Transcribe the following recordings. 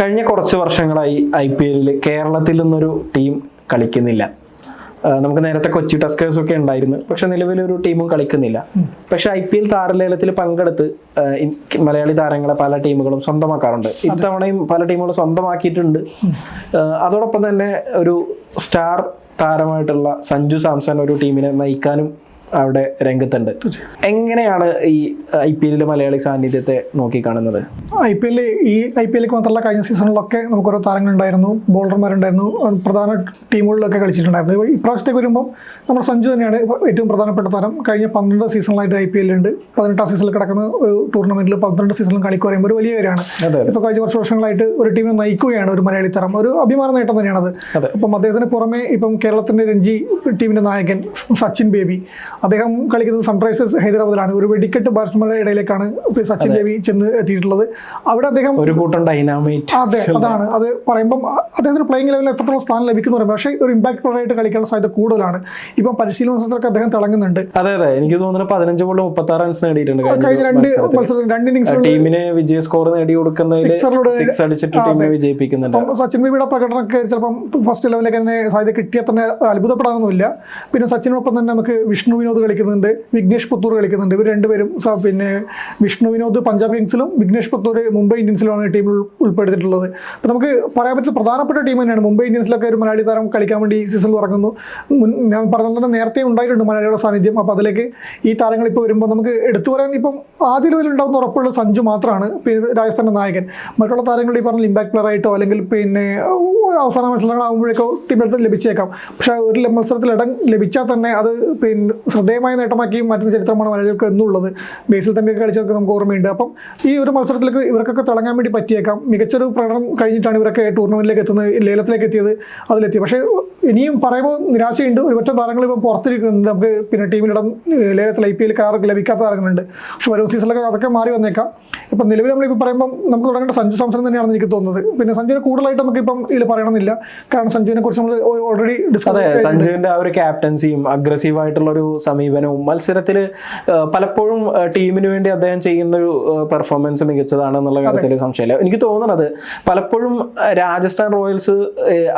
കഴിഞ്ഞ കുറച്ച് വർഷങ്ങളായി ഐ പി എല്ലിൽ കേരളത്തിൽ നിന്നൊരു ടീം കളിക്കുന്നില്ല. നമുക്ക് നേരത്തെ കൊച്ചി ടസ്കേഴ്സ് ഒക്കെ ഉണ്ടായിരുന്നു. പക്ഷെ നിലവിലൊരു ടീമും കളിക്കുന്നില്ല. പക്ഷെ ഐ പി എൽ താരലേലത്തിൽ പങ്കെടുത്ത് മലയാളി താരങ്ങളെ പല ടീമുകളും സ്വന്തമാക്കാറുണ്ട്. ഇത്തവണയും പല ടീമുകളും സ്വന്തമാക്കിയിട്ടുണ്ട്. അതോടൊപ്പം തന്നെ ഒരു സ്റ്റാർ താരമായിട്ടുള്ള സഞ്ജു സാംസൺ ഒരു ടീമിനെ നയിക്കാനും അവിടെ രംഗത്തുണ്ട്. എങ്ങനെയാണ് ഈ ഐ പി എല്ലിലെ മലയാളി സാന്നിധ്യത്തെ നോക്കിക്കാണുന്നത്? ഐ പി എല്ലിൽ ഈ ഐ പി എല്ലിലേക്ക് മാത്രമല്ല കഴിഞ്ഞ സീസണിലൊക്കെ നമുക്ക് ഓരോ താരങ്ങളുണ്ടായിരുന്നു ബോളർമാരുണ്ടായിരുന്നു പ്രധാന ടീമുകളിലൊക്കെ കളിച്ചിട്ടുണ്ടായിരുന്നു. ഇപ്രാവശ്യത്തേക്ക് വരുമ്പോൾ നമ്മുടെ സഞ്ജു തന്നെയാണ് ഏറ്റവും പ്രധാനപ്പെട്ട താരം. കഴിഞ്ഞ പന്ത്രണ്ട് സീസണിലായിട്ട് ഐ പി എല്ലുണ്ട് പതിനെട്ടാം സീസണിൽ കിടക്കുന്ന ഒരു ടൂർണമെന്റിൽ പന്ത്രണ്ട് സീസണിലും കളിക്കുക പറയുമ്പോൾ ഒരു വലിയ കാര്യമാണ്. ഇപ്പോൾ കഴിഞ്ഞ കുറച്ച് വർഷങ്ങളായിട്ട് ഒരു ടീമിനെ നയിക്കുകയാണ് ഒരു മലയാളി താരം. ഒരു അഭിമാന നേട്ടം തന്നെയാണത് അത്. അപ്പം അദ്ദേഹത്തിന് പുറമെ ഇപ്പം കേരളത്തിന്റെ രഞ്ജി ടീമിന്റെ നായകൻ സച്ചിൻ ബേബി അദ്ദേഹം കളിക്കുന്നത് സൺറൈസേഴ്സ് ഹൈദരാബാദിലാണ്. ഒരു വെടിക്കെട്ട് ബാറ്റ്സ്മാരുടെ ഇടയിലേക്കാണ് സച്ചിൻ രവി ചെന്ന് എത്തിയിട്ടുള്ളത്. അവിടെ അദ്ദേഹം ഒരു കൂട്ടം ഡൈനാമൈറ്റ് അതെ അതാണ്. അത് പറയുമ്പം അദ്ദേഹത്തിന് പ്ലേയിങ് ലെവലിൽ എത്രത്തോളം സ്ഥാനം ലഭിക്കുന്നു പറയുമ്പോൾ പക്ഷേ ഒരു ഇമ്പാക്ട് പ്ലെയർ ആയിട്ട് കളിക്കാനുള്ള സാധ്യത കൂടുതലാണ്. ഇപ്പം പരിശീലന മത്സരത്തിലൊക്കെ അദ്ദേഹം തിളങ്ങുന്നുണ്ട്. അതെ അതെ. എനിക്ക് തോന്നുന്നത് പതിനഞ്ച് ബോളിൽ മുപ്പത്തി ആറ് റൺസ് നേടിയിട്ടുണ്ട് കഴിഞ്ഞ രണ്ട് മത്സരത്തിൽ. രണ്ട് ഇന്നിംഗ്സ് ടീമിന് വിജയ സ്കോർ നേടി കൊടുക്കുന്നതിൽ സിക്സ് അടിച്ചിട്ട് ടീമിനെ വിജയിപ്പിക്കുന്നുണ്ട്. സച്ചിൻ ബേബിയുടെ പ്രകടനമൊക്കെ ചിലപ്പം ഫസ്റ്റ് ലെവലിലേക്ക് തന്നെ സാധ്യത കിട്ടിയാൽ തന്നെ അത്ഭുതപ്പെടാനൊന്നുമില്ല. പിന്നെ സച്ചിനൊപ്പം തന്നെ നമുക്ക് വിഷ്ണു വിനോദ് കളിക്കുന്നുണ്ട് വിഘ്നേഷ് പുത്തൂർ കളിക്കുന്നുണ്ട്. ഇവർ രണ്ടുപേരും പിന്നെ വിഷ്ണു വിനോദ് പഞ്ചാബ് കിങ്സിലും വിഘ്നേഷ് പുത്തൂർ മുംബൈ ഇന്ത്യൻസിലുമാണ് ടീമിൽ ഉൾപ്പെടുത്തിയിട്ടുള്ളത്. അപ്പോൾ നമുക്ക് പറയാൻ പറ്റുന്ന പ്രധാനപ്പെട്ട ടീം തന്നെയാണ്. മുംബൈ ഇന്ത്യൻസിലൊക്കെ ഒരു മലയാളി താരം കളിക്കാൻ വേണ്ടി ഈ സീസണിൽ ഇറങ്ങുന്നു ഞാൻ പറഞ്ഞ തന്നെ നേരത്തെ ഉണ്ടായിട്ടുണ്ട് മലയാളിയുടെ സാന്നിധ്യം. അപ്പോൾ അതിലേക്ക് ഈ താരങ്ങൾ ഇപ്പോൾ വരുമ്പോൾ നമുക്ക് എടുത്തു പറയാൻ ഇപ്പം ആദ്യ ലെവലിൽ ഉണ്ടാകുന്ന ഉറപ്പുള്ള സഞ്ജു മാത്രമാണ്. രാജസ്ഥാന്റെ നായകൻ. മറ്റുള്ള താരങ്ങൾ ഈ പറഞ്ഞ ഇമ്പാക്ട് പ്ലെയർ ആയിട്ടോ അല്ലെങ്കിൽ പിന്നെ അവസാന മത്സരങ്ങളാകുമ്പോഴേക്കോ ടീമിലെടുത്ത് ലഭിച്ചേക്കാം. പക്ഷേ ഒരു മത്സരത്തിൽ ഇടം ലഭിച്ചാൽ തന്നെ അത് പിന്നെ ശ്രദ്ധേയമായ നേട്ടമാക്കി മാറ്റുന്ന ചരിത്രമാണ് മലയാളികൾക്ക് എന്നുള്ളത്. ബേസിൽ തന്നെ കളിച്ചതൊക്കെ നമുക്ക് ഓർമ്മയുണ്ട്. അപ്പം ഈ ഒരു മത്സരത്തിലേക്ക് ഇവർക്കൊക്കെ തിളങ്ങാൻ വേണ്ടി പറ്റിയേക്കാം. മികച്ചൊരു പ്രകടനം കഴിഞ്ഞിട്ടാണ് ഇവരൊക്കെ ടൂർണമെന്റിലേക്ക് എത്തുന്നത് ലേലത്തിലേക്ക് എത്തിയത് അതിലെത്തി പക്ഷേ ഇനിയും പറയുമ്പോൾ നിരാശയുണ്ട്. ഒരുപറ്റ താരങ്ങൾ ഇപ്പം പുറത്തിരിക്കുന്നുണ്ട്. നമുക്ക് പിന്നെ ടീമിലിടം ലേലത്തിൽ ഐ പി എൽ കരാർ ലഭിക്കാത്ത താരങ്ങളുണ്ട്. പക്ഷെ വരും സീസണിലൊക്കെ അതൊക്കെ മാറി വന്നേക്കാം. ഇപ്പം നിലവിൽ നമ്മളിപ്പോൾ പറയുമ്പോൾ നമുക്ക് തുടങ്ങേണ്ട സഞ്ജു സംസാരം തന്നെയാണെന്ന് എനിക്ക് തോന്നുന്നത്. പിന്നെ സഞ്ജുവിനെ കൂടുതലായിട്ട് നമുക്ക് ഇപ്പം ഇതിൽ പറയണമെന്നില്ല. കാരണം സഞ്ജുവിനെ കുറിച്ച് നമ്മൾ ഓൾറെഡി ഡിസ്കസ് സഞ്ജുവിന്റെ ആ ഒരു ക്യാപ്റ്റൻസിയും അഗ്രസീവ് ആയിട്ടുള്ള ഒരു സമീപനവും മത്സരത്തിൽ പലപ്പോഴും ടീമിന് വേണ്ടി അദ്ദേഹം ചെയ്യുന്ന ഒരു പെർഫോമൻസ് മികച്ചതാണ് എന്നുള്ള കാര്യത്തിൽ സംശയമില്ല. എനിക്ക് തോന്നുന്നത് പലപ്പോഴും രാജസ്ഥാൻ റോയൽസ്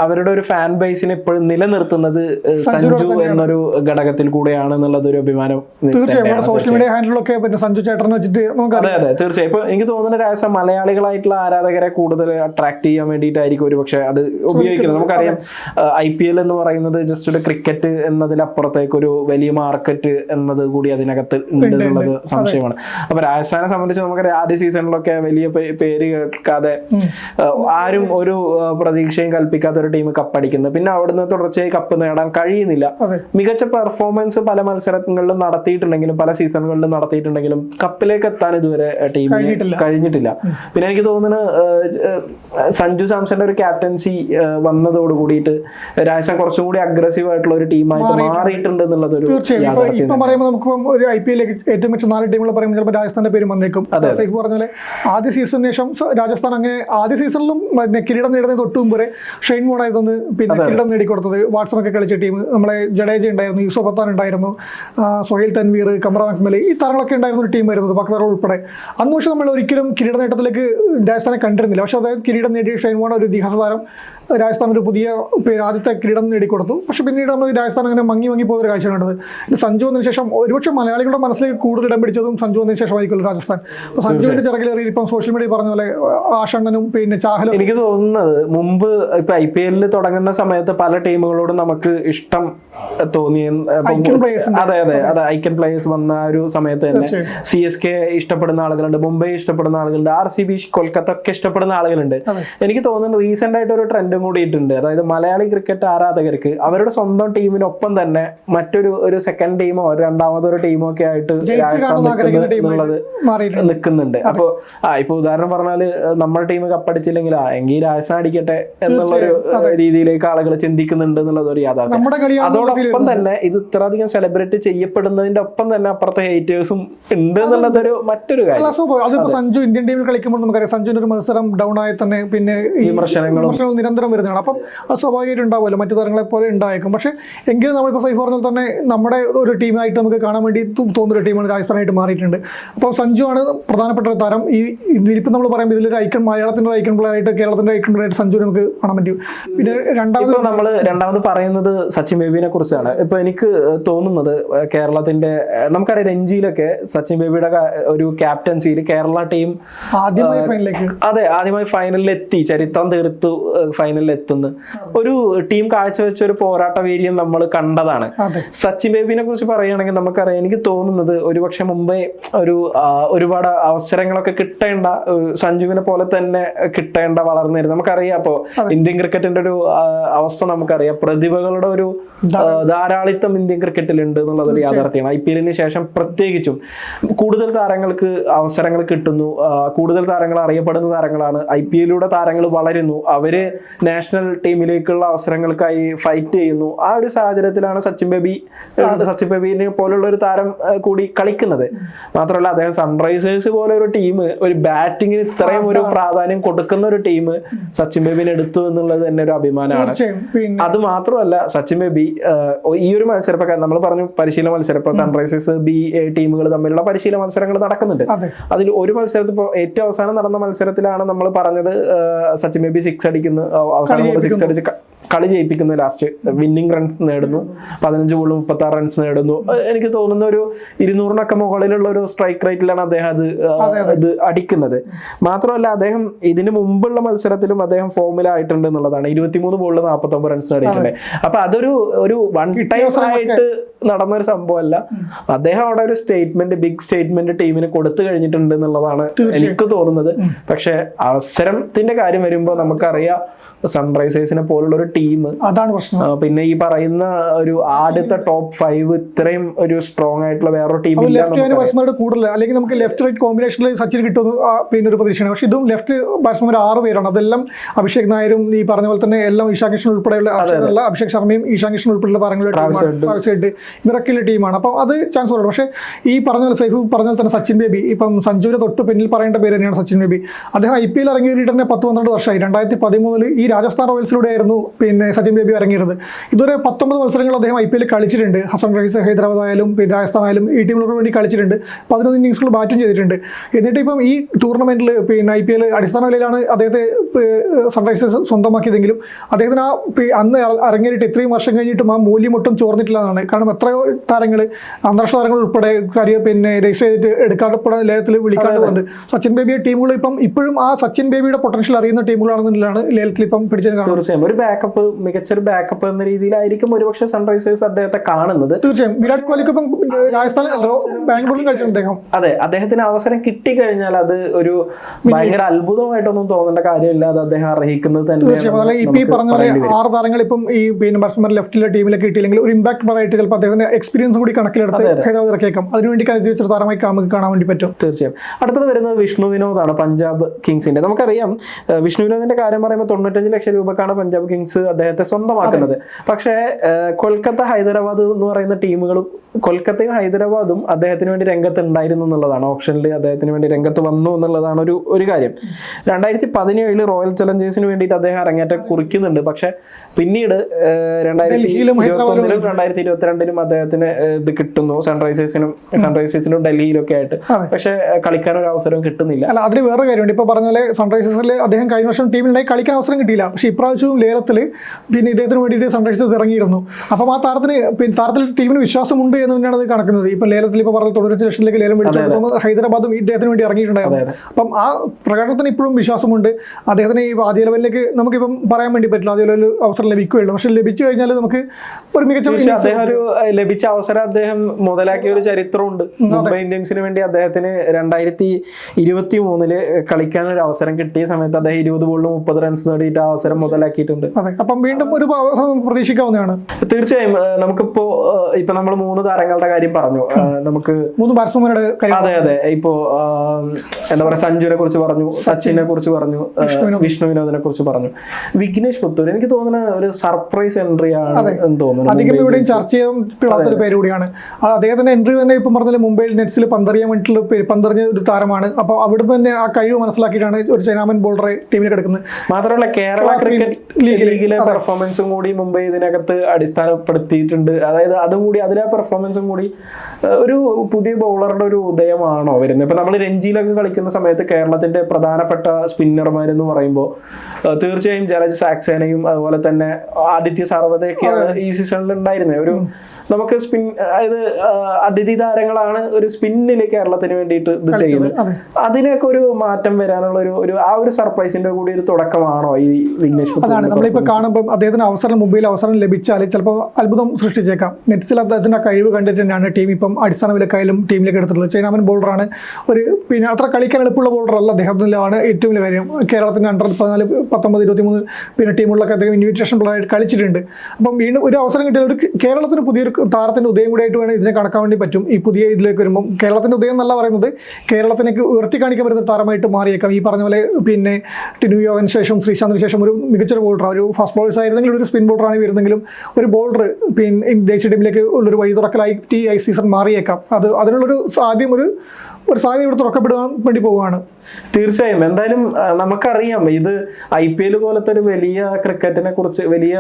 അവരുടെ ഒരു ഫാൻ ബേസിനെ ഇപ്പോഴും നിലനിർത്തുന്നത് സഞ്ജു എന്നൊരു ഘടകത്തിൽ കൂടെയാണ് എന്നുള്ളത് ഒരു അഭിമാനം തീർച്ചയായും. സോഷ്യൽ മീഡിയ ഹാൻഡിലൊക്കെ സഞ്ജു വെച്ചിട്ട് അതെ അതെ തീർച്ചയായും. ഇപ്പൊ എനിക്ക് തോന്നുന്ന രാജസ്ഥാൻ മലയാളികളായിട്ടുള്ള ആരാധകരെ കൂടുതൽ അട്രാക്ട് ചെയ്യാൻ വേണ്ടിയിട്ടായിരിക്കും ഒരു പക്ഷെ അത് ഉപയോഗിക്കുന്നത്. നമുക്കറിയാം ഐ പി എൽ എന്ന് പറയുന്നത് ജസ്റ്റ് ഒരു ക്രിക്കറ്റ് എന്നതിലപ്പുറത്തേക്ക് ഒരു വലിയ മാർക്കറ്റ് എന്നത് കൂടി അതിനകത്ത് ഉണ്ട് എന്നുള്ളത് സംശയമാണ്. അപ്പൊ രാജസ്ഥാനെ സംബന്ധിച്ച് നമുക്ക് ആദ്യ സീസണിലൊക്കെ വലിയ പേര് കേൾക്കാതെ ആരും ഒരു പ്രതീക്ഷയും കൽപ്പിക്കാത്ത ഒരു ടീം കപ്പടിക്കുന്നത് പിന്നെ അവിടുന്ന് തുടർച്ചയായി കപ്പ് നേടാൻ കഴിയുന്നില്ല. മികച്ച പെർഫോമൻസ് പല മത്സരങ്ങളിലും നടത്തിയിട്ടുണ്ടെങ്കിലും പല സീസണുകളിലും നടത്തിയിട്ടുണ്ടെങ്കിലും കപ്പിലേക്ക് എത്താൻ ഇതുവരെ ടീമിന് കഴിഞ്ഞിട്ടില്ല. പിന്നെ എനിക്ക് തോന്നുന്നു ഏഹ്, ഏഹ്, സഞ്ജു സാംസന്റെ ഒരു ക്യാപ്റ്റൻസി വന്നതോട് കൂടിയിട്ട് രാജസ്ഥാൻ കുറച്ചും കൂടി അഗ്രസീവ് ആയിട്ടുള്ള ഒരു ടീമായിട്ട് മാറിയിട്ടുണ്ട്. എന്നുള്ളത് ഒരു തീർച്ചയായും ഇപ്പൊ പറയുമ്പോൾ നമുക്ക് ഒരു ഐ പി എല്ലിലേക്ക് ഏറ്റവും മികച്ച നാല് ടീമുകൾ പറയുമ്പോൾ ചിലപ്പോൾ രാജസ്ഥാന്റെ പേര് വന്നേക്കും. സൈഫ് പറഞ്ഞാൽ ആദ്യ സീസണിന് ശേഷം രാജസ്ഥാൻ അങ്ങനെ ആദ്യ സീസണിലും പിന്നെ കിരീടം നേടുന്നത് തൊട്ട് മുമ്പ് വരെ ഷെയ്ൻ മോണായിരുന്നു പിന്നെ കിരീടം നേടിക്കൊടുത്തത്. വാട്സൺ ഒക്കെ കളിച്ച ടീം നമ്മളെ ജഡേജ ഉണ്ടായിരുന്നു യൂസഫ് പത്താൻ ഉണ്ടായിരുന്നു സൊഹൈൽ തൻവീർ കമറ അക്മൽ ഈ താരങ്ങളൊക്കെ ഉണ്ടായിരുന്ന ഒരു ടീം ആയിരുന്നു പക്തർ ഉൾപ്പെടെ. അന്ന് പക്ഷെ നമ്മൾ ഒരിക്കലും കിരീട നേട്ടത്തിലേക്ക് രാജസ്ഥാനെ കണ്ടിരുന്നില്ല. പക്ഷെ അതായത് കിരീടം നേടിയ ഷെയ്ൻ മോണ ഒരു ഇതിഹാസ താരം. രാജസ്ഥാൻ ഒരു പുതിയ ആദ്യത്തെ കിരീടം നേടിക്കൊടുത്തു. പക്ഷെ പിന്നീട് നമ്മൾ രാജസ്ഥാൻ അങ്ങനെ മങ്ങി മങ്ങി പോകുന്ന ഒരു കാഴ്ചയാണ് കണ്ടത്. സഞ്ജു വന്നതിന് ശേഷം ഒരുപക്ഷെ മലയാളികളുടെ മനസ്സിലേക്ക് കൂടുതൽ ഇടം പിടിച്ചതും സഞ്ജു വന്നതിന് ശേഷമായിരിക്കുമല്ലോ രാജസ്ഥാൻ? അപ്പോൾ സഞ്ജുവിന്റെ ചിറകിലേറി ഇപ്പം സോഷ്യൽ മീഡിയ പറഞ്ഞ പോലെ ആഷണ്ണനും പിന്നെ ചാഹലും. എനിക്ക് തോന്നുന്നത് മുമ്പ് ഇപ്പൊ ഐ പി എല്ലിൽ തുടങ്ങുന്ന സമയത്ത് പല ടീമുകളോടും നമുക്ക് ഇഷ്ടം തോന്നിയ അതെ അതെ അതെ ഐക്കൺ പ്ലേയേഴ്സ് വന്ന ആ ഒരു സമയത്ത് തന്നെ സി എസ് കെ ഇഷ്ടപ്പെടുന്ന ആളുകളുണ്ട് മുംബൈ ഇഷ്ടപ്പെടുന്ന ആളുകളുണ്ട് ആർ സി ബി കൊൽക്കത്ത ഒക്കെ ഇഷ്ടപ്പെടുന്ന ആളുകളുണ്ട്. എനിക്ക് തോന്നുന്നു റീസെന്റ് ആയിട്ട് ഒരു ട്രെൻഡും കൂടിയിട്ടുണ്ട്. അതായത് മലയാളി ക്രിക്കറ്റ് ആരാധകർക്ക് അവരുടെ സ്വന്തം ടീമിനൊപ്പം തന്നെ മറ്റൊരു ഒരു സെക്കൻഡ് ടീമോ രണ്ടാമതൊരു ടീമോ ഒക്കെ ആയിട്ട് എന്നുള്ളത് നിൽക്കുന്നുണ്ട്. അപ്പോൾ ആ ഇപ്പൊ ഉദാഹരണം പറഞ്ഞാൽ ഏഹ്, നമ്മുടെ ടീം കപ്പടിച്ചില്ലെങ്കിൽ ആ എങ്കിൽ രാജസ്ഥാൻ അടിക്കട്ടെ എന്നുള്ളൊരു രീതിയിലേക്ക് ആളുകൾ ചിന്തിക്കുന്നുണ്ട് എന്നുള്ളത് ഒരു യാഥാർത്ഥ്യം. അതോടൊപ്പം തന്നെ ഇത് ഇത്രയധികം സെലിബ്രേറ്റ് ചെയ്യപ്പെടുന്നതിന്റെ ഒപ്പം തന്നെ അപ്പുറത്തെ ഹേറ്റേഴ്സും ഉണ്ട് എന്നുള്ളതൊരു മറ്റൊരു കാര്യം. അതിപ്പോ സഞ്ജു ഇന്ത്യൻ ടീമിൽ കളിക്കുമ്പോൾ നമുക്കറിയാം സഞ്ജുവിന്റെ ഒരു മത്സരം ഡൗൺ ആയി തന്നെ പിന്നെ ഈ വിമർശനങ്ങളും നിരന്തരം വരുന്നതാണ്. അപ്പം അത് സ്വാഭാവികമായിട്ട് ഉണ്ടാവുമല്ലോ. മറ്റു താരങ്ങളെ പോലെ ഉണ്ടായേക്കും. പക്ഷേ എങ്കിലും നമ്മളിപ്പോൾ സൈഫ് പറഞ്ഞാൽ തന്നെ നമ്മുടെ ഒരു ടീമായിട്ട് നമുക്ക് കാണാൻ വേണ്ടി തോന്നുന്നൊരു ടീമാണ് രാജസ്ഥാനായിട്ട് മാറിയിട്ടുണ്ട്. അപ്പോൾ സഞ്ജു ആണ് പ്രധാനപ്പെട്ട ഒരു താരം. ഈ ഇതിലിപ്പോൾ നമ്മൾ പറയുമ്പോൾ ഇതിലൊരു ഐക്കൺ മലയാളത്തിന്റെ ഐക്കൺ പ്ലെയർ ആയിട്ട് കേരളത്തിന്റെ ഐക്കൺ പ്ലെയർ ആയിട്ട് സഞ്ജു നമുക്ക് കാണാൻ പറ്റും. പിന്നെ രണ്ടാമത് നമ്മൾ രണ്ടാമത് പറയുന്നത് സച്ചിൻ ബേബിനെ കുറിച്ചാണ്. ഇപ്പൊ എനിക്ക് തോന്നുന്നത് കേരളത്തിന്റെ നമുക്കറിയാം രഞ്ജിയിലൊക്കെ സച്ചിൻ ബേബിയുടെ ഒരു ക്യാപ്റ്റൻസിയിൽ കേരള ടീം അതെ ആദ്യമായി ഫൈനലിൽ എത്തി ചരിത്രം തീർത്തു ഫൈനലിൽ എത്തുന്നു. ഒരു ടീം കാഴ്ചവെച്ച ഒരു പോരാട്ട വീര്യം നമ്മൾ കണ്ടതാണ്. സച്ചിൻ ബേബിനെ കുറിച്ച് പറയുകയാണെങ്കിൽ നമുക്കറിയാം എനിക്ക് തോന്നുന്നത് ഒരുപക്ഷെ മുമ്പേ ഒരു ഒരുപാട് അവസരങ്ങളൊക്കെ കിട്ടേണ്ട സഞ്ജുവിനെ പോലെ തന്നെ കിട്ടേണ്ട വളർന്നിരുന്നു. നമുക്കറിയാം അപ്പോ ഇന്ത്യൻ ക്രിക്കറ്റിന്റെ ഒരു അവസ്ഥ നമുക്കറിയാം. പ്രതിഭകളുടെ ഒരു ധാരാളിത്തം ഇന്ത്യൻ ക്രിക്കറ്റിൽ ഉണ്ട് എന്നുള്ളത് ഒരു യാഥാർത്ഥ്യമാണ്. ഐ പി എല്ലിന് ശേഷം പ്രത്യേകിച്ചും കൂടുതൽ താരങ്ങൾക്ക് അവസരങ്ങൾ കിട്ടുന്നു. കൂടുതൽ താരങ്ങൾ അറിയപ്പെടുന്ന താരങ്ങളാണ്. ഐ പി എല്ലിലൂടെ താരങ്ങൾ വളരുന്നു. അവർ നാഷണൽ ടീമിലേക്കുള്ള അവസരങ്ങൾക്കായി ഫൈറ്റ് ചെയ്യുന്നു. ആ ഒരു സാഹചര്യത്തിലാണ് സച്ചിൻ ബേബി സച്ചിൻ ബേബിനെ പോലുള്ള ഒരു താരം കൂടി കളിക്കുന്നത്. മാത്രമല്ല അദ്ദേഹം സൺറൈസേഴ്സ് പോലെ ഒരു ടീം ഒരു ബാറ്റിങ്ങിന് ഇത്രയും ഒരു പ്രാധാന്യം കൊടുക്കുന്ന ഒരു ടീം സച്ചിൻ ബേബിനെ എടുത്തു എന്നുള്ളത് തന്നെ ഒരു അഭിമാനമാണ്. അത് മാത്രമല്ല സച്ചിൻ ബേബി ഈ ഒരു മത്സരം ഇപ്പൊ നമ്മൾ പറഞ്ഞു പരിശീലന മത്സരം ഇപ്പൊ സൺറൈസേഴ്സ് ബി എ ടീമുകൾ തമ്മിലുള്ള പരിശീലന മത്സരങ്ങൾ നടക്കുന്നുണ്ട്. അതിൽ ഒരു മത്സരത്തിൽ ഇപ്പോൾ ഏറ്റവും അവസാനം നടന്ന മത്സരത്തിലാണ് നമ്മൾ പറഞ്ഞത് സച്ചിൻ ബേബി സിക്സ് അടിക്കുന്നു അവസാനം സിക്സ് അടിച്ച് കളി ജയിപ്പിക്കുന്നു. ലാസ്റ്റ് വിന്നിംഗ് റൺസ് നേടുന്നു. പതിനഞ്ച് ബോൾ മുപ്പത്തി ആറ് റൺസ് നേടുന്നു. എനിക്ക് തോന്നുന്ന ഒരു ഇരുന്നൂറിനൊക്കെ മുകളിലുള്ള ഒരു സ്ട്രൈക്ക് റേറ്റിലാണ് അദ്ദേഹം അത് ഇത് അടിക്കുന്നത്. മാത്രമല്ല അദ്ദേഹം ഇതിന് മുമ്പുള്ള മത്സരത്തിലും അദ്ദേഹം ഫോമിലായിട്ടുണ്ട് എന്നുള്ളതാണ്. ഇരുപത്തിമൂന്ന് ബോളിൽ നാൽപ്പത്തി ഒമ്പത് റൺസ് നേടിയിട്ടുണ്ട്. അപ്പൊ അതൊരു ഒരു വൺ ടൈം ആയിട്ട് നടന്ന ഒരു സംഭവമല്ല അദ്ദേഹം അവിടെ ഒരു സ്റ്റേറ്റ്മെന്റ് ബിഗ് സ്റ്റേറ്റ്മെന്റ് ടീമിന് കൊടുത്തു കഴിഞ്ഞിട്ടുണ്ട് എന്നുള്ളതാണ് എനിക്ക് തോന്നുന്നത്. പക്ഷെ അവസരത്തിന്റെ കാര്യം വരുമ്പോൾ നമുക്കറിയാം സൺറൈസേഴ്സിനെ പോലുള്ള ഒരു ടീം അതാണ് പ്രശ്നം. പിന്നെ ഈ പറയുന്ന ഒരു ആദ്യത്തെ ടോപ്പ് ഫൈവ് ഇത്രയും ഒരു സ്ട്രോങ് ആയിട്ടുള്ള വേറൊരു ടീം ബാറ്റ്സ്മാരുടെ കൂടുതൽ അല്ലെങ്കിൽ നമുക്ക് ലെഫ്റ്റ് റൈറ്റ് കോമ്പിനേഷനിൽ സച്ചിൻ കിട്ടുമെന്ന് പിന്നെ ഒരു പ്രതീക്ഷയാണ്. പക്ഷേ ഇതും ലെഫ്റ്റ് ബാറ്റ്സ്മാൻ ആറ് പേരാണ്. അതെല്ലാം അഭിഷേക് നായരും ഈ പറഞ്ഞ പോലെ തന്നെ എല്ലാം ഈശാ കിഷൻ ഉൾപ്പെടെയുള്ള അഭിഷേക് അല്ല, അഭിഷേക് ശർമ്മയും ഈശാ കിഷൻ ഉൾപ്പെടെയുള്ള താരങ്ങളുടെ ടീമാണ് ഹെഡ്. ഇവരൊക്കെയുള്ള ടീമാണ് അപ്പം അത് ചാൻസ് ഉണ്ട് പക്ഷേ ഈ പറഞ്ഞ പോലെ സൈഫ് പറഞ്ഞ പോലെ തന്നെ സച്ചിൻ ബേബി. ഇപ്പം സഞ്ജുവിന്റെ തൊട്ട് പിന്നിൽ പറയേണ്ട പേര് തന്നെയാണ് സച്ചിൻ ബേബി. അദ്ദേഹം ഐ പി എൽ ഇറങ്ങിയിട്ട് തന്നെ പത്ത് പന്ത്രണ്ട് വർഷമായി. രണ്ടായിരത്തി പതിമൂന്നിൽ ഈ രാജസ്ഥാൻ റോയൽസിലൂടെ ആയിരുന്നു പിന്നെ സച്ചിൻ ബേബി ഇറങ്ങിയിരുന്നത് ഇതുവരെ പത്തൊമ്പത് മത്സരങ്ങൾ അദ്ദേഹം ഐ പി എല്ലിൽ കളിച്ചിട്ടുണ്ട്. ഹസൻ റൈസ് ഹൈദരാബാദ് ആയാലും പിന്നെ രാജസ്ഥാൻ ആയാലും ഈ ടീമുകൾക്ക് വേണ്ടി കളിച്ചിട്ടുണ്ട്. പതിനൊന്ന് ഇന്നിങ്സുകൾ ബാറ്റും ചെയ്തിട്ടുണ്ട്. എന്നിട്ട് ഇപ്പം ഈ ടൂർണമെന്റിൽ പിന്നെ ഐ പി എൽ അടിസ്ഥാന നിലയിലാണ് അദ്ദേഹത്തെ സൺറൈസേഴ്സ് സ്വന്തമാക്കിയതെങ്കിലും അദ്ദേഹത്തിന് ആ അന്ന് ഇറ- ഇറങ്ങിയിട്ട് ഇത്രയും വർഷം കഴിഞ്ഞിട്ടും ആ മൂല്യം ഒട്ടും ചോർന്നിട്ടില്ല എന്നാണ് കാരണം എത്രയോ താരങ്ങൾ അന്താരാഷ്ട്ര താരങ്ങൾ ഉൾപ്പെടെ കാര്യം പിന്നെ രജിസ്റ്റർ ചെയ്തിട്ട് എടുക്കാട്ടപ്പെടാൻ ലേലത്തിൽ വിളിക്കാറുണ്ട് സച്ചിൻ ബേബിയെ ടീമുകൾ ഇപ്പം ഇപ്പോഴും ആ സച്ചിൻ ബേബിയുടെ പൊട്ടൻഷ്യൽ അറിയുന്ന ടീമുകളാണെന്നുള്ളതാണ് ലേലത്തിൽ ഇപ്പം പിടിച്ചതിന് പിടിച്ചെടുക്കാം തീർച്ചയായും. ഒരു ബാക്കപ്പ് മികച്ചൊരു ബാക്കപ്പ് എന്ന രീതിയിലായിരിക്കും ഒരുപക്ഷെ സൺറൈസേഴ്സ് അദ്ദേഹത്തെ കാണുന്നത്. തീർച്ചയായും. വിരാട് കോഹ്ലിക്ക് ഇപ്പം രാജസ്ഥാൻ ബാംഗ്ലൂരിൽ കളിച്ചിട്ടുണ്ട് അദ്ദേഹം. അതെ അദ്ദേഹത്തിന് അവസരം കിട്ടിക്കഴിഞ്ഞാൽ അത് ഒരു ഭയങ്കര അത്ഭുതമായിട്ടൊന്നും തോന്നേണ്ട കാര്യമില്ല. അത് അദ്ദേഹം അർഹിക്കുന്നത് തന്നെ ഈ പറഞ്ഞ. ആറ് താരങ്ങൾ ഇപ്പം ഈ പിന്നെ ബാറ്റ്സ്മാൻ ലെഫ്റ്റിലെ ടീമിലേക്ക് കിട്ടിയില്ലെങ്കിൽ ഒരു ഇമ്പാക്ട് പറയായിട്ട് ചിലപ്പോൾ അദ്ദേഹത്തിന് എക്സ്പീരിയൻസ് കൂടി കണക്കിലെടുത്ത് ഹൈദരാബാദ് ഇറക്കിയേക്കാം. അതിനുവേണ്ടി കരുതി വെച്ചൊരു താരമായി നമുക്ക് കാണാൻ വേണ്ടി പറ്റും. തീർച്ചയായും. അടുത്തത് വരുന്നത് വിഷ്ണു വിനോദാണ് പഞ്ചാബ് കിങ്സിന്റെ. നമുക്കറിയാം വിഷ്ണു വിനോദിന്റെ കാര്യം പറയുമ്പോൾ തൊണ്ണൂറ്റഞ്ച് ലക്ഷം രൂപക്കാണ് പഞ്ചാബ് കിങ്സ് അദ്ദേഹത്തെ സ്വന്തമാക്കുന്നത്. പക്ഷേ കൊൽക്കത്ത ഹൈദരാബാദ് എന്ന് പറയുന്ന ടീമുകളും കൊൽക്കത്തയും ഹൈദരാബാദും അദ്ദേഹത്തിന് വേണ്ടി രംഗത്ത് ഉണ്ടായിരുന്നു എന്നുള്ളതാണ്. ഓപ്ഷനിൽ അദ്ദേഹത്തിന് വേണ്ടി രംഗത്ത് വന്നു എന്നുള്ളതാണ് ഒരു ഒരു കാര്യം. രണ്ടായിരത്തി പതിനേഴിൽ റോയൽ ചലഞ്ചേഴ്സിന് വേണ്ടിയിട്ട് അദ്ദേഹം അരങ്ങേറ്റം കുറിക്കുന്നുണ്ട്. പക്ഷെ പിന്നീട് രണ്ടായിരത്തി ഇരുപത്തൊന്നിലും രണ്ടായിരത്തി ഇരുപത്തിരണ്ടിലും അദ്ദേഹത്തിന് ഇത് കിട്ടുന്നു. സൺറൈസേഴ്സിനും സൺറൈസേഴ്സിനും ഡൽഹിയിലൊക്കെ ആയിട്ട്. പക്ഷേ പക്ഷെ കളിക്കാൻ ഒരു അവസരം കിട്ടുന്നില്ല. അല്ല അതിൽ വേറെ കാര്യമുണ്ട്. ഇപ്പൊ പറഞ്ഞാൽ സൺറൈസേഴ്സിൽ അദ്ദേഹം കഴിഞ്ഞ വർഷം ടീമിലുണ്ടായി കളിക്കാൻ അവസരം കിട്ടിയില്ല. പക്ഷേ ഇപ്രാവശ്യവും ലേലത്തിൽ പിന്നെ ഇദ്ദേഹത്തിന് വേണ്ടിയിട്ട് സൺറൈസേഴ്സ് ഇറങ്ങിയിരുന്നു. അപ്പം ആ താരത്തിന് പിന്നെ താരത്തിൽ ടീമിന് വിശ്വാസമുണ്ട് എന്ന് തന്നെയാണ് അത് കണക്കുന്നത്. ഇപ്പം ലേലത്തിൽ ഇപ്പോൾ പറഞ്ഞ തൊണ്ണൂറ്റി ലക്ഷത്തിലേക്ക് ലേലം മേടിച്ചു ഹൈദരാബാദും ഇദ്ദേഹത്തിന് വേണ്ടി ഇറങ്ങിയിട്ടുണ്ടായിരുന്നു. അപ്പം ആ പ്രകടനത്തിന് ഇപ്പോഴും വിശ്വാസമുണ്ട്. അദ്ദേഹത്തിന് ഈ ആദ്യ ലെവലിലേക്ക് നമുക്കിപ്പം പറയാൻ വേണ്ടി പറ്റില്ല. ആദ്യ ലെവലിൽ അവസരം ലഭിക്കുകയുള്ളൂ. പക്ഷെ ലഭിച്ചു കഴിഞ്ഞാൽ നമുക്ക് ഒരു മികച്ച അദ്ദേഹം ഒരു ലഭിച്ച അവസരം അദ്ദേഹം മുതലാക്കിയ ഒരു ചരിത്രമുണ്ട്. മുംബൈ ഇന്ത്യൻസിന് വേണ്ടി അദ്ദേഹത്തിന് രണ്ടായിരത്തി ഇരുപത്തി മൂന്നിൽ കളിക്കാൻ ഒരു അവസരം കിട്ടിയ സമയത്ത് അദ്ദേഹം ഇരുപത് ബോളിലും മുപ്പത് റൺസ് നേടിയിട്ട് ആ അവസരം മുതലാക്കിയിട്ടുണ്ട്. അതെ. അപ്പം വീണ്ടും ഒരു പ്രതീക്ഷിക്കാവുന്നതാണ്. തീർച്ചയായും നമുക്കിപ്പോ ഇപ്പൊ നമ്മൾ മൂന്ന് താരങ്ങളുടെ കാര്യം പറഞ്ഞു. നമുക്ക് മൂന്ന് ബാറ്റ്സ്മാൻമാരുടെ അതെ അതെ. ഇപ്പോ എന്താ പറയാ സഞ്ജുവിനെ കുറിച്ച് പറഞ്ഞു സച്ചിനെ കുറിച്ച് പറഞ്ഞു വിഷ്ണു വിനോദിനെ കുറിച്ച് പറഞ്ഞു. വിഘ്നേഷ് പുത്തൂർ എനിക്ക് തോന്നുന്ന ഒരു സർപ്രൈസ് എൻട്രി ആണ് എന്ന് തോന്നുന്നു അധികം ചെയ്യാൻ ഇവിടെയും ചർച്ച ചെയ്യാത്തൊരു പേര് കൂടിയാണ്. അദ്ദേഹത്തിന് അദ്ദേഹത്തിന്റെ എൻട്രി തന്നെ ഇപ്പം പറഞ്ഞാൽ മുംബൈ നെറ്റ്സിൽ പന്തറിയാൻ വേണ്ടിയിട്ടുള്ള പന്തറിഞ്ഞ ഒരു താരമാണ്. അപ്പോൾ അവിടുന്ന് തന്നെ ആ കഴിവ് മനസ്സിലാക്കിയിട്ടാണ് ഒരു ചൈനാമൻ ബോളറെ ടീമിലേക്ക് എടുക്കുന്നത്. മാത്രമല്ല കേരള കേരള ക്രിക്കറ്റ് ലീഗിലെ പെർഫോമൻസും കൂടി മുംബൈ ഇതിനകത്ത് അടിസ്ഥാനപ്പെടുത്തിയിട്ടുണ്ട്. അതായത് അതുകൂടി അതിലെ പെർഫോമൻസും കൂടി ഒരു പുതിയ ബൗളറുടെ ഒരു ഉദയമാണോ വരുന്നത്? ഇപ്പൊ നമ്മൾ രഞ്ജിയിലൊക്കെ കളിക്കുന്ന സമയത്ത് കേരളത്തിന്റെ പ്രധാനപ്പെട്ട സ്പിന്നർമാരെന്ന് പറയുമ്പോൾ തീർച്ചയായും ജലജ് സാക്സേനയും അതുപോലെ തന്നെ ആദിത്യ സർവതയൊക്കെയാണ് ഈ സീസണിൽ ഉണ്ടായിരുന്നത്. ഒരു നമുക്ക് സ്പിൻ അതായത് അതിഥി താരങ്ങളാണ് ഒരു സ്പിന്നിൽ കേരളത്തിന് വേണ്ടിയിട്ട് ഇത് ചെയ്യുന്നത്. അതെ. അതിനൊക്കെ ഒരു മാറ്റം വരാനുള്ള ഒരു ഒരു ആ ഒരു സർപ്രൈസിന്റെ കൂടി ഒരു തുടക്കമാണോ ഈ വിഘ്നേഷ് നമ്മളിപ്പോ അതാണ്. നമ്മളിപ്പോൾ? കാണുമ്പോൾ അദ്ദേഹത്തിന് അവസരം മുംബൈയിൽ അവസരം ലഭിച്ചാൽ ചിലപ്പോൾ അത്ഭുതം സൃഷ്ടിച്ചേക്കാം. നെറ്റ്സിൽ അദ്ദേഹത്തിന്റെ കഴിവ് കണ്ടിട്ട് തന്നെയാണ് ടീം ഇപ്പം അടിസ്ഥാന വിലക്കായാലും ടീമിലേക്ക് എടുത്തിട്ടുള്ളത്. ചൈനാമൻ ബോളറാണ് ഒരു പിന്നെ അത്ര കളിക്കാൻ എളുപ്പമുള്ള ബോളറല്ല അദ്ദേഹത്തിലാണ് ഏറ്റവും വലിയ കാര്യം. കേരളത്തിന്റെ അണ്ടർ പതിനാല് പത്തൊമ്പത് ഇരുപത്തിമൂന്ന് പിന്നെ ടീമുകളിലൊക്കെ അദ്ദേഹം ഇൻവിറ്റേഷൻ പ്ലെയറായിട്ട് കളിച്ചിട്ടുണ്ട്. അപ്പം വീണ്ടും ഒരു അവസരം കിട്ടിയ ഒരു കേരളത്തിന് പുതിയൊരു താരത്തിന്റെ ഉദയം കൂടിയായിട്ട് വേണം ഇതിനെ കണക്കാൻ വേണ്ടി പറ്റും. ഈ പുതിയ ഇതിലേക്ക് വരുമ്പോൾ കേരളത്തിന്റെ ഉദയം എന്നല്ല പറയുന്നത്. കേരളത്തിനേക്ക് ഉയർത്തി കാണിക്കാൻ പറ്റുന്ന താരമായിട്ട് മാറിയേക്കാം. ഈ പറഞ്ഞ പോലെ പിന്നെ ടിനു യോഗന് ശേഷം ശ്രീശാന്തിന് ശേഷം ഒരു മികച്ചൊരു ബോൾഡർ ഒരു ഫാസ്റ്റ് ബോളേഴ്സ് ആയിരുന്നെങ്കിലും ഒരു സ്പിൻ ബോളറാണ് വരുന്നെങ്കിലും ഒരു ബോൾഡർ പിന്നെ ദേശീയ ടീമിലേക്ക് ഉള്ളൊരു വഴി തുറക്കലായി ടി ഐ സീസൺ മാറിയേക്കാം. അത് അതിനുള്ളൊരു ആദ്യം ഒരു ഒരു സാധ്യത ഇവിടെ തുറക്കപ്പെടാൻ വേണ്ടി പോവുകയാണ്. തീർച്ചയായും. എന്തായാലും നമുക്കറിയാം. ഇത് ഐ പി എൽ പോലത്തെ ഒരു വലിയ ക്രിക്കറ്റിനെ കുറിച്ച് വലിയ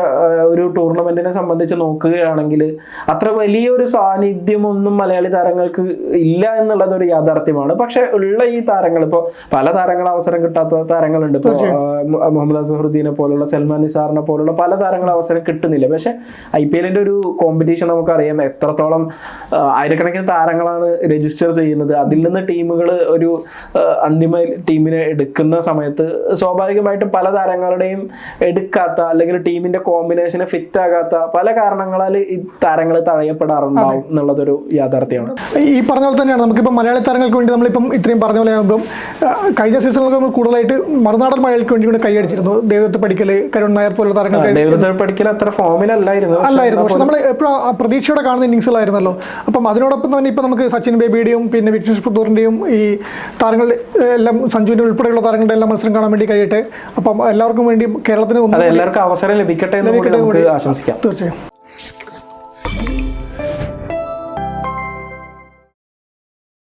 ഒരു ടൂർണമെന്റിനെ സംബന്ധിച്ച് നോക്കുകയാണെങ്കിൽ അത്ര വലിയൊരു സാന്നിധ്യം ഒന്നും മലയാളി താരങ്ങൾക്ക് ഇല്ല എന്നുള്ളത് ഒരു യാഥാർത്ഥ്യമാണ്. പക്ഷെ ഉള്ള ഈ താരങ്ങൾ ഇപ്പോൾ പല താരങ്ങൾ അവസരം കിട്ടാത്ത താരങ്ങളുണ്ട്. ഇപ്പോൾ മുഹമ്മദ് അസഹറുദ്ദീനെ പോലുള്ള സൽമാൻ നിസാറിനെ പോലുള്ള പല താരങ്ങൾ അവസരം കിട്ടുന്നില്ല. പക്ഷെ ഐ പി എല്ലിന്റെ ഒരു കോമ്പറ്റീഷൻ നമുക്കറിയാം. എത്രത്തോളം ആയിരക്കണക്കിന് താരങ്ങളാണ് രജിസ്റ്റർ ചെയ്യുന്നത്. അതിൽ നിന്ന് ടീമുകൾ ഒരു ആ, അന്തിമ ടീമിനെ എടുക്കുന്ന സമയത്ത് സ്വാഭാവികമായിട്ടും പല താരങ്ങളുടെയും എടുക്കാത്ത അല്ലെങ്കിൽ ടീമിന്റെ കോമ്പിനേഷന് ഫിറ്റ് ആകാത്ത പല കാരണങ്ങളാൽ ഈ താരങ്ങൾ തഴയപ്പെടാറുണ്ടാവും എന്നുള്ളതൊരു യാഥാർത്ഥ്യമാണ്. ഈ പറഞ്ഞ പോലെ തന്നെയാണ്. നമുക്കിപ്പോൾ മലയാളി താരങ്ങൾക്ക് വേണ്ടി നമ്മളിപ്പം ഇത്രയും പറഞ്ഞ പോലെ ആകുമ്പം കഴിഞ്ഞ സീസണുകൾ നമ്മൾ കൂടുതലായിട്ട് മറുനാടൻ മലയാളിക്ക് വേണ്ടി കൂടെ കൈയടിച്ചിരുന്നു ദൈവത്തെ പഠിക്കൽ കരുൺ നായർ പോലുള്ള താരങ്ങൾ ദേവദത്ത് പഠിക്കൽ അത്ര ഫോമിലല്ലായിരുന്നു. അല്ലായിരുന്നു. പക്ഷെ നമ്മൾ എപ്പോഴും ആ പ്രതീക്ഷയോടെ കാണുന്ന ഇന്നിങ്സുകളായിരുന്നല്ലോ. അപ്പം അതിനോടൊപ്പം തന്നെ ഇപ്പം നമുക്ക് സച്ചിൻ ബേബിയുടെയും പിന്നെ വിഘ്നേഷ് പുത്തൂറിന്റെയും ഈ താരങ്ങളുടെ എല്ലാം സഞ്ജുവിന്റെ ഉൾപ്പെടെയുള്ള താരങ്ങളുടെ എല്ലാം മത്സരം കാണാൻ വേണ്ടി കഴിയട്ടെ. അപ്പം എല്ലാവർക്കും വേണ്ടി കേരളത്തിന് എല്ലാവർക്കും അവസരം ലഭിക്കട്ടെ എന്ന് ആശംസിക്കാം. തീർച്ചയായും.